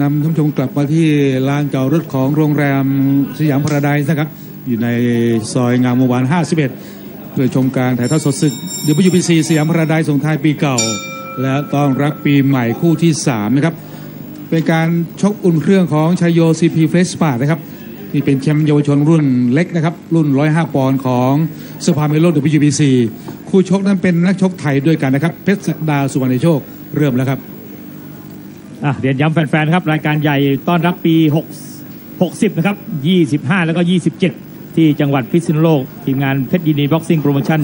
นำท่านผู้ชมกลับมาที่ลานจอดรถของโรงแรมสยามพาราไดซ์นะครับ อยู่ในซอยงามวงวาน 51 เพื่อชมการถ่ายทอดสดศึก WBC สยามพาราไดซ์ส่งท้ายปีเก่า และต้อนรับปีใหม่คู่ที่ 3 นะครับ เป็นการชกอุ่นเครื่องของชายโยซีพีเฟสปาร์นะครับนี่เป็นแชมป์เยาวชนรุ่นเล็กนะครับ รุ่น 105 ปอนด์ของสภาเมโล WBC คู่ชกนั้นเป็นนักชกไทยด้วยกันนะครับเพชรศักดาสุวรรณโชคเริ่มแล้วครับ อะเรียนย้ำแฟนๆครับ รายการใหญ่ต้อนรับปี 6 60 นะครับ 25 แล้วก็ 27 ที่จังหวัดพิษณุโลก ทีมงานเพชรยินดีบ็อกซิ่งโปรโมชั่น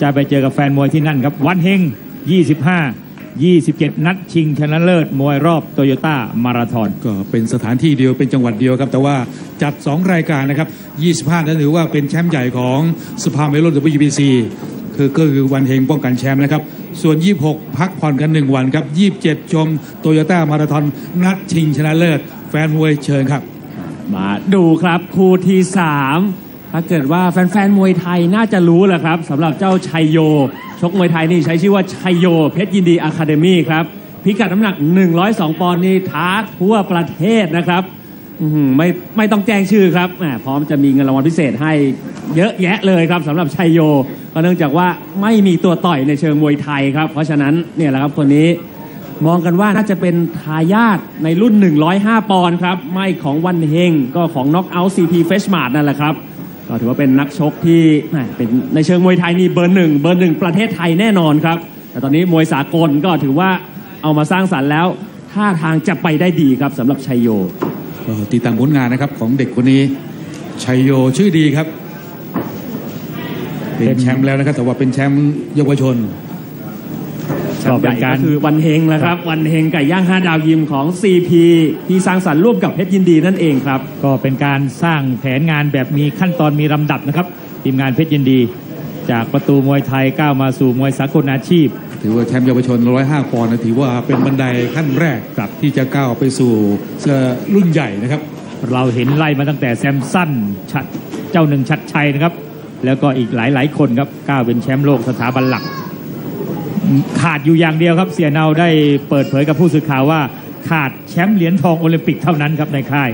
จะไปเจอกับแฟนมวยที่นั่นครับ วันเฮง 25 27 นัดชิงชนะเลิศมวยรอบโตโยต้ามาราธอนก็เป็นสถานที่เดียวเป็นจังหวัดเดียวครับ แต่ว่าจัด 2 รายการนะครับ 25 นั้นถือว่าเป็นแชมป์ใหญ่ของสภาเมโล WBC คือก็คือวันเฮงป้องกันแชมป์นะครับ ส่วน 26 พักผ่อนกัน 1 วันครับ 27 ชมโตโยต้ามาราธอนนัดชิงชนะเลิศ แฟนมวยเชิญครับ มาดูครับคู่ที่สามถ้าเกิดว่าแฟนๆ มวยไทยน่าจะรู้แหละครับสำหรับเจ้าชัยโย ชกมวยไทยนี่ใช้ชื่อว่าชัยโย เพชรยินดีอะคาเดมี่ครับ พิกัดน้ำหนัก 102 ปอนด์นี่ท้าทั่วประเทศนะครับ อื้อหือไม่ไม่ต้องแจ้งชื่อครับแหมพร้อมจะมีเงินรางวัลพิเศษให้เยอะแยะเลยครับสำหรับชัยโยก็เนื่องจากว่าไม่มีตัวต่อยในเชิงมวยไทยครับ เพราะฉะนั้นเนี่ยแหละครับคนนี้มองกันว่าน่าจะเป็นทายาทในรุ่น 105 ปอนด์ครับ ไม่ของวันเฮงก็ของ Knock Out CP f r e s h m a r t นั่นแหละครับ ก็ถือว่าเป็นนักชกที่แหมเป็นในเชิงมวยไทยนี่เบอร์หนึ่งเบอร์หนึ่งประเทศไทยแน่นอนครับ แต่ตอนนี้มวยสากลก็ถือว่าเอามาสร้างสรรค์แล้วท่าทางจะไปได้ดีครับสำหรับชัยโย ก็ติดตามผลงานนะครับของเด็กคนนี้ชัยโยชื่อดีครับ เป็นแชมป์แล้วนะครับแต่ว่าเป็นแชมป์เยาวชนก็เป็นการก็คือวันเฮงแหละครับ วันเฮงไก่ย่างห้าดาวยิมของ CP ที่สร้างสรรค์ร่วมกับเพชรยินดีนั่นเองครับ ก็เป็นการสร้างแผนงานแบบมีขั้นตอนมีลำดับนะครับ ทีมงานเพชรยินดี จากประตูมวยไทยก้าวมาสู่มวยสากลอาชีพ ถือว่าแชมป์เยาวชน 105 ปอนด์นะถือว่าเป็นบันไดขั้นแรกครับที่จะก้าวไปสู่เสื้อรุ่นใหญ่นะครับ เราเห็นไล่มาตั้งแต่แซมสันชัดเจ้าหนึ่งชัดชัยนะครับ แล้วก็อีกหลายๆคนครับก้าวเป็นแชมป์โลกสถาบันหลัก ขาดอยู่อย่างเดียวครับ เสียเนาได้เปิดเผยกับผู้สื่อข่าวว่า ขาดแชมป์เหรียญทองโอลิมปิกเท่านั้นครับในค่าย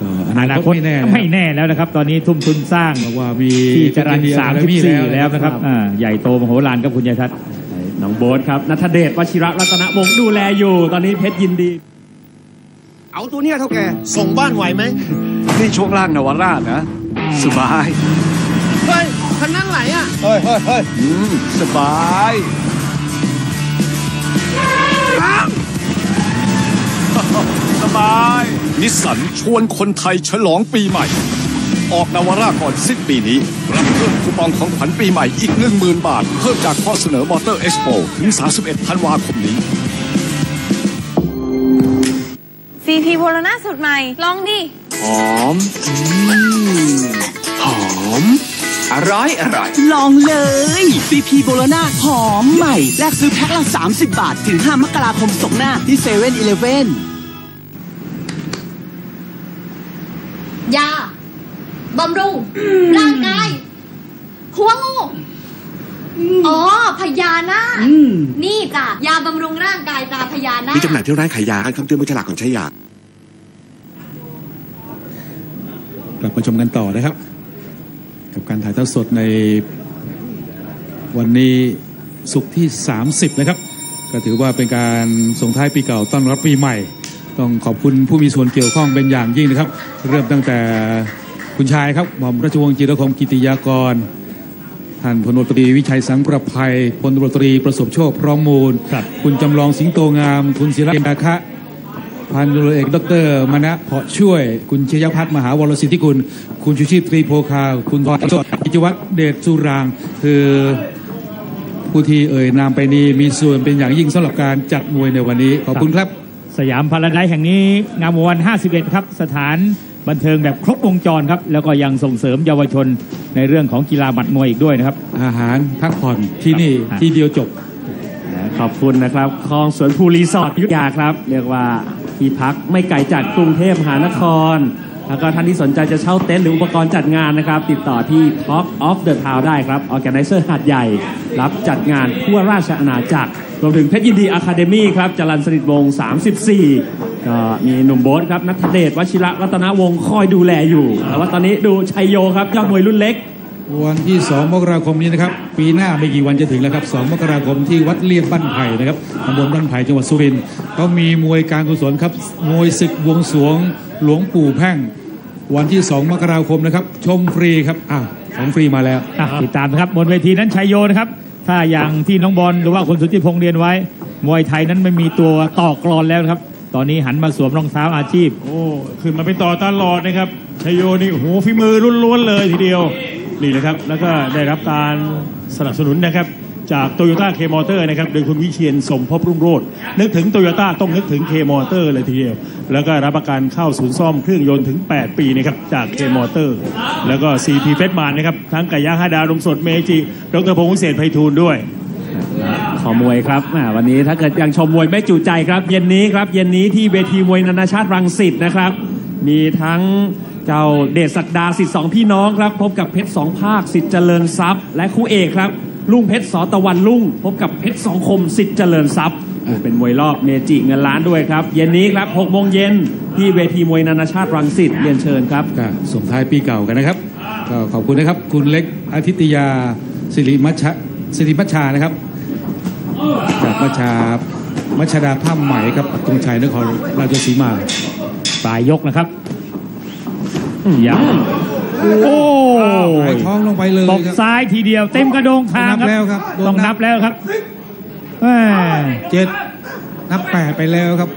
ก็ออนานาคคตตไม่แน่ไม่แน่แล้วนะครับ ตอนนี้ทุ่มทุนสร้างเพราะว่ามีที่จรัญสามสิบสี่แล้วนะครับครับอ่าใหญ่โตมโหฬารครับคุณยายทัศน์ น้องโบ๊ทครับนัทเดชวชิระรัตนวงศ์ดูแลอยู่ ตอนนี้เพชรยินดี เอาตัวเนี้ยเท่าแกส่งบ้านไหวไหมนี่ช่วงล่างนวราชนะสบาย เฮ้ยคันนั้นไหลอะ เฮ้ยเฮ้ยเฮ้ยอืมสบายสบาย นิสสันชวนคนไทยฉลองปีใหม่ ออกนาวาร่าก่อนสิ้นปีนี้ รับเพิ่มคูปองของขวัญปีใหม่อีก 10,000 บาท เพิ่มจากข้อเสนอมอเตอร์เอ็กซ์โปถึง 31 ธันวาคมนี้ซีพีโพโลนาสูตรใหม่ ลองดิ หอมอืมหอม อร่อย อร่อย ลองเลยบีพีโบโลนาหอมใหม่ แลกซื้อแพ็คละ 30 บาท ถึง 5 มกราคมสงหน้าที่เซเว่นอีเลฟเว่น ยา บำรุง ร่างกาย หัวงู อ๋อ พญานาค นี่จ้ะยาบำรุงร่างกายตาพญานาคมีจำหน่ายที่ร้านขายยาคำเตือนบนฉลากของใช้ยา กลับมาชมกันต่อนะครับ กับการถ่ายทอดสดในวันนี้สุกร์ที่ 30 นะครับ ก็ถือว่าเป็นการส่งท้ายปีเก่าต้อนรับปีใหม่ ต้องขอบคุณผู้มีส่วนเกี่ยวข้องเป็นอย่างยิ่งนะครับ เริ่มตั้งแต่คุณชายครับหม่อมราชวงศ์จิรคมกิติยากร ท่านพลตรีวิชัยสังประภัยพลตตรีประสบโชคพร้อมมูลครับ คุณจำลองสิงโตงาม คุณศิระเอกคะพันตำรวจเอกดรมณะเพาะช่วย คุณชยพัฒน์มหาวรสิทธิกุล คุณชูชีพตรีโพคา คุณพรสดกิจวัตรเดชสุรางค์คือผู้ที่เอ่ยนามไปนี้มีส่วนเป็นอย่างยิ่งสำหรับการจัดมวยในวันนี้ ขอบคุณครับ สยามพาราไดซ์แห่งนี้งามวงวัน 51 ครับ สถานบันเทิงแบบครบวงจรครับ แล้วก็ยังส่งเสริมเยาวชน ในเรื่องของกีฬาบัดมวยอีกด้วยนะครับ อาหารพักผ่อนที่นี่ครับ ที่เดียวจบ ขอบคุณนะครับคลองสวนภูรีสอร์ทอยุธยาครับ เรียกว่าที่พักไม่ไกลจากกรุงเทพมหานคร แล้วก็ท่านที่สนใจจะเช่าเต็นท์หรืออุปกรณ์จัดงานนะครับ ติดต่อที่ Talk of the Town ได้ครับ Organizer หาดใหญ่ รับจัดงานทั่วราชอาณาจักร รวมถึงเพชรยินดีอะคาเดมี่ครับจรันสนิทวงศ์34 ก็มีหนุ่มโบ๊ทครับนัทเดชวชิระรัตนวงศ์คอยดูแลอยู่แต่ว่าตอนนี้ดูชัยโยครับยอดมวยรุ่นเล็ก วันที่ 2 มกราคมนี้นะครับ ปีหน้าไม่กี่วันจะถึงแล้วครับ 2 มกราคมที่วัดเลียบบ้านไผ่นะครับตำบลบ้านไผ่จังหวัดสุรินทร์เขามีมวยการกุศลครับมวยศึกบวงสรวงหลวงปู่แพ่ง วันที่ 2 มกราคมนะครับ ชมฟรีครับอะของฟรีมาแล้วอะติดตามนะครับบนเวทีนั้นชัยโยนะครับถ้าอย่างที่น้องบอลหรือว่าคุณสุทธิพงษ์เรียนไว้ มวยไทยนั้นไม่มีตัวต่อกรอนแล้วนะครับ ตอนนี้หันมาสวมรองเท้าอาชีพ โอ้ขึ้นมาเป็นต่อตลอดนะครับชยโยนี่โอ้โหฝีมือล้วนๆเลยทีเดียวนี่นะครับ แล้วก็ได้รับการสนับสนุนนะครับ จากโตโยต้าเคมอเตอร์นะครับโดยคุณวิเชียนสมภพรุ่งโรจน์นึกถึงโตโยต้าต้องนึกถึงเคมอเตอร์เลยทีเดียว แล้วก็รับประกันเข้าศูนย์ซ่อมเครื่องยนต์ถึง 8 ปีนะครับจากเคมอเตอร์ แล้วก็ CP เฟสมานนะครับทั้งไก่ย่างห้าดาวนมสดเมจิดรพงศ์วิเศษไพฑูรย์ด้วย ขอมวยครับวันนี้ถ้าเกิดยังชมมวยไม่จุใจครับ เย็นนี้ครับ เย็นนี้ที่เวทีมวยนานาชาติรังสิตนะครับ มีทั้งเจ้าเดชศักดาสิทธิ์สองพี่น้องครับ พบกับเพชรสองภาคสิทธิ์เจริญทรัพย์ และคู่เอกครับลุงเพชรสอตะวันลุงพบกับเพชรสองคมสิทธิ์เจริญทรัพย์ เป็นมวยรอบเมจิเงินล้านด้วยครับ เย็นนี้ครับ6โมงเย็นที่เวทีมวยนานาชาติรังสิตเรียนเชิญครับส่งท้ายปีเก่ากันนะครับก็ขอบคุณนะครับ คุณเล็กอาทิตยาสิริมัชสิริมัชชานะครับ จากมัชชามัชชาดาผ้าไหมครับปักตรงชัยนครราชสีมาปลายยกนะครับยังโอ้หายท้องลงไปเลยตบครับซ้ายทีเดียวเต็มกระโดงคางนับแล้วครับโดนต้องนันับบแล้วครับแม่เจ็ดนับแปดไปแล้วครับ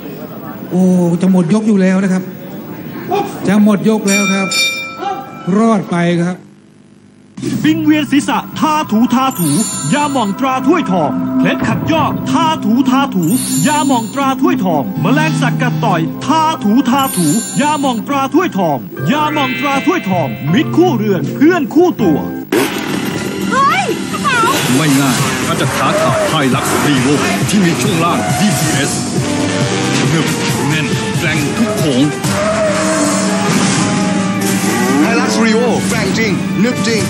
โอ้จะหมดยกอยู่แล้วนะครับ จะหมดยกแล้วครับ รอดไปครับ วิงเวียนศีรษะทาถูทาถู ยาหม่องตราถ้วยทองเคล็ดขัดยอกทาถูทาถู ยาหม่องตราถ้วยทอง แมลงสัตว์กัดต่อยทาถูทาถู ยาหม่องตราถ้วยทอง ยาหม่องตราถ้วยทอง มิตรคู่เรือนเพื่อนคู่ตัว เฮ้ยกระเป๋าไม่ง่ายถ้าจะท้าทายไฮลักซ์รีโวที่มีช่วงล่าง DCS หนึบแน่นแกร่งทุกโขง ไฮลักซ์รีโวแกร่งจริง นึกจริง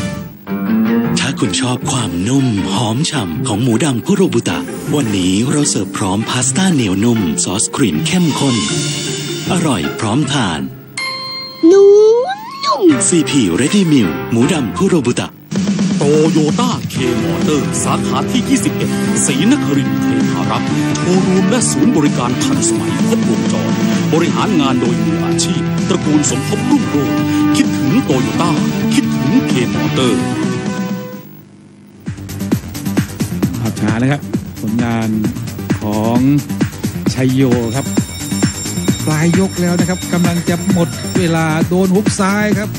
ถ้าคุณชอบความนุ่ม หอมฉ่ำของหมูดำคุโรบุตะ วันนี้เราเสิร์ฟพร้อมพาสต้าเหนียวนุ่ม ซอสครีมเข้มข้น อร่อยพร้อมทาน นุ่มนุ่ม CP Ready Meal หมูดำคุโรบุตะโตโยต้าเคมอเตอร์สาขาที่ 21ศรีนครินทร์เทพารักษ์โชว์รูมและศูนย์บริการทันสมัยครบวงจร บริหารงานโดยมืออาชีพ ตระกูลสมภพรุ่งโรจน์คิดถึ งโตโยต้า คิดถึงเคมอเตอร์ภาพช้านะครับ ผลงานของชัยโยครับ ปลายยกแล้วนะครับกำลังจะหมดเวลาโดนฮุกซ้ายครับ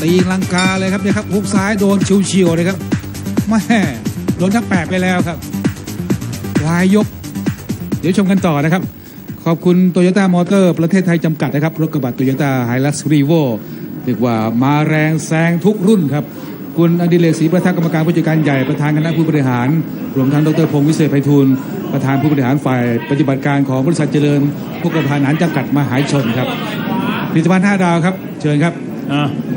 ตีลังกาเลยครับเนี่ยครับฮุกซ้ายโดนเฉียวๆเลยครับแม่โดนทั้งแปดไปแล้วครับปลายยก เดี๋ยวชมกันต่อนะครับขอบคุณโตโยต้ามอเตอร์ประเทศไทยจำกัดนะครับ รถกระบะโตโยต้าไฮลักซ์รีโว เรียกว่ามาแรงแซงทุกรุ่นครับคุณอดิเลศรีประธานกรรมการผู้จัดการใหญ่ประธานคณะผู้บริหาร รวมทั้งดรพงศ์วิเศษไพฑูรย์ประธานผู้บริหารฝ่ายปฏิบัติการของบริษัทเจริญพวกระธานอาหารจำกัดมหาชนครับผลิตภัณฑ์ห้าดาวครับ เชิญครับ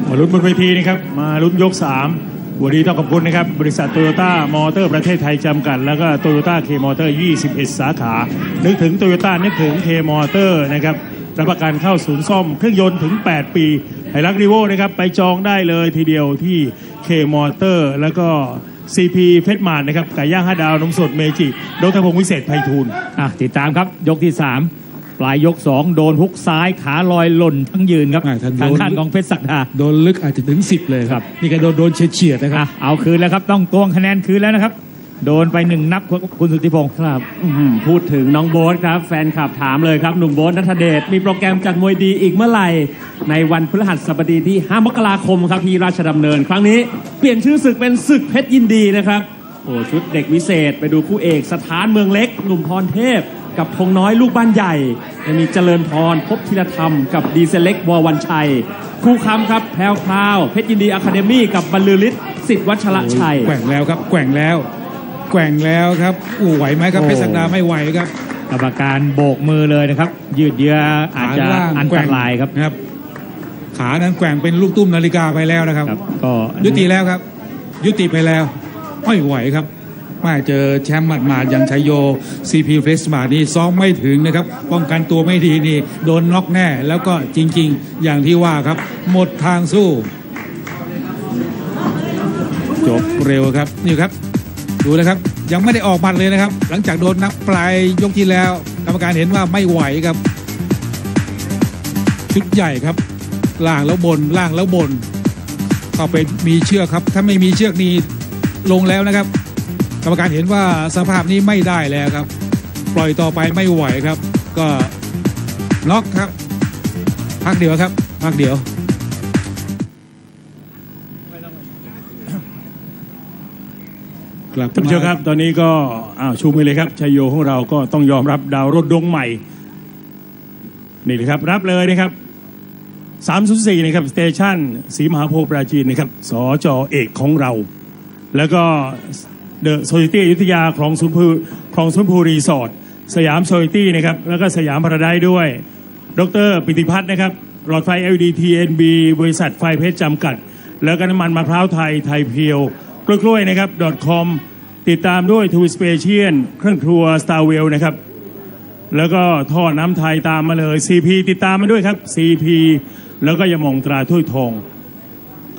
มาลุ้นบนเวทีนะครับมาลุ้นยก 3 วันนี้ต้องขอบคุณนะครับ บริษัทโตโยต้ามอเตอร์ประเทศไทยจำกัด แล้วก็โตโยต้าเคมอเตอร์ 21 สาขา นึกถึงโตโยต้านึกถึงเคมอเตอร์นะครับ รับประกันเข้าศูนย์ซ่อมเครื่องยนต์ถึง 8 ปีไฮรักรีโวนะครับไปจองได้เลยทีเดียวที่เคมอเตอร์แล้วก็ CP เพชรมานนะครับไก่ย่างห้าดาวนมสดเมจิดรพงศ์วิเศษไพฑูรย์อะติดตามครับยกที่สามปลายยกสองโดนฮุกซ้ายขาลอยหล่นทั้งยืนครับอ่าท่านโดนทางด้านของเพชรศักดาโดนลึกอาจจะถึง 10 เลยครับ นี่ก็โดนโดนเฉียดๆนะครับอะเอาคืนแล้วครับต้องตวงคะแนนคืนแล้วนะครับ โดนไปหนึ่งนับครับคุณสุทธิพงศ์ครับอื้อหือพูดถึงน้องโบ๊ทครับ แฟนคลับถามเลยครับ หนุ่มโบ๊ทนัทเดช มีโปรแกรมจัดมวยดีอีกเมื่อไหร่ ในวันพฤหัสบดีที่ 5 มกราคมครับที่ราชดำเนิน ครั้งนี้เปลี่ยนชื่อศึกเป็นศึกเพชรยินดีนะครับ โอ้ชุดเด็กวิเศษ ไปดูคู่เอกสถานเมืองเล็ก หนุ่มพรเทพ กับพงน้อยลูกบ้านใหญ่ยังมีเจริญพรพบธีรธรรม กับดีเซเล็กวอวันชัยคู่ค้ำครับแพรวพราวเพชรยินดีอะคาเดมี่กับบรรลือฤทธิ์สิทธิ์วัชระชัยแกว่งแล้วครับแกว่งแล้ว แกว่งแล้วครับอู้ไหวไหมครับโอ้เพชรศักดาไม่ไหวครับกรรมการโบกมือเลยนะครับ ยืดเยื้ออาจจะขาล่างอันแกตว่งรายครับครับ ขานั้นแกว่งเป็นลูกตุ้มนาฬิกาไปแล้วนะครับ ก็ยุติแล้วครับ ยุติไปแล้วไม่ไหวครับไม่เจอแชมป์หมาดๆอย่างชัยโยซีพีเฟสมานี่ซ้อมไม่ถึงนะครับ ป้องกันตัวไม่ดีนี่ โดนน็อกแน่ แล้วก็จริง ๆ อย่างที่ว่าครับ หมดทางสู้ จบเร็วครับ นี่ครับ ดูนะครับยังไม่ได้ออกหมัดเลยนะครับ หลังจากโดนนับปลายยกที่แล้ว กรรมการเห็นว่าไม่ไหวครับ ชุดใหญ่ครับ ล่างแล้วบนล่างแล้วบนเข้าไปมีเชือกครับ ถ้าไม่มีเชือกนี้ลงแล้วนะครับ กรรมการเห็นว่าสภาพนี้ไม่ได้แล้วครับ ปล่อยต่อไปไม่ไหวครับ ก็น็อกครับพักเดียวครับพักเดียว กลับท่านผู้ชมครับ ตอนนี้ก็อ้าวชูมือเลยครับชัยโยของเราก็ต้องยอมรับดาวรถดวงใหม่ นี่เลยครับ รับเลยนะครับ304นะครับสเตชันสีมหาโพธิ์ปราจีนนะครับสจเอกของเรา แล้วก็เดอะโซลิตี้อยุธยาคลองสุนพูคลองสุนพูรีสอร์ทสยามโซลิตี้นะครับ แล้วก็สยามพาราไดซ์ด้วย ดรปิติพัฒน์นะครับ หลอดไฟ LED TNB บริษัทไฟเพชรจำกัด แล้วก็น้ำมันมะพร้าวไทยไทยเพียว กล้วยๆนะครับ .com ติดตามด้วยทูสเปเชียนเครื่องครัว Star w e l l นะครับ แล้วก็ท่อน้ำไทยตามมาเลย CP ติดตามมาด้วยครับ CP แล้วก็ยามองตราถ้วยทอง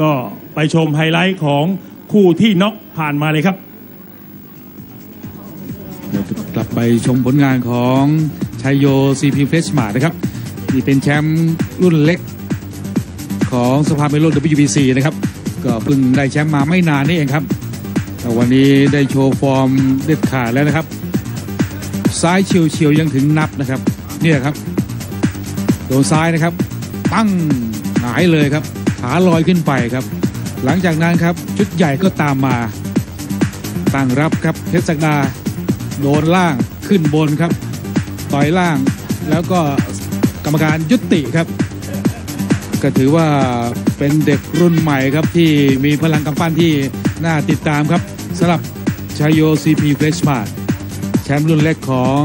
ก็ไปชมไฮไลท์ของคู่ที่น็อกผ่านมาเลยครับเดี๋ยวกลับไปชมผลงานของชัยโยซีพีเฟสมานะครับนี่เป็นแชมป์รุ่นเล็กของสภาเมโล WBC นะครับ ก็เพิ่งได้แชมป์มาไม่นานนี่เองครับ แต่วันนี้ได้โชว์ฟอร์มเด็ดขาดแล้วนะครับ ซ้ายเฉียวเฉียวๆยังถึงนับนะครับ เนี่ยครับ โดนซ้ายนะครับปั้งหายเลยครับ ขาลอยขึ้นไปครับ หลังจากนั้นครับชุดใหญ่ก็ตามมา ตั้งรับครับเพชรศักดา โดนล่างขึ้นบนครับ ต่อยล่างแล้วก็กรรมการยุติครับ ก็ถือว่าเป็นเด็กรุ่นใหม่ครับที่มีพลังกำปั้นที่น่าติดตามครับสำหรับชายโยซีพีเฟชมาแชมป์รุ่นเล็กของ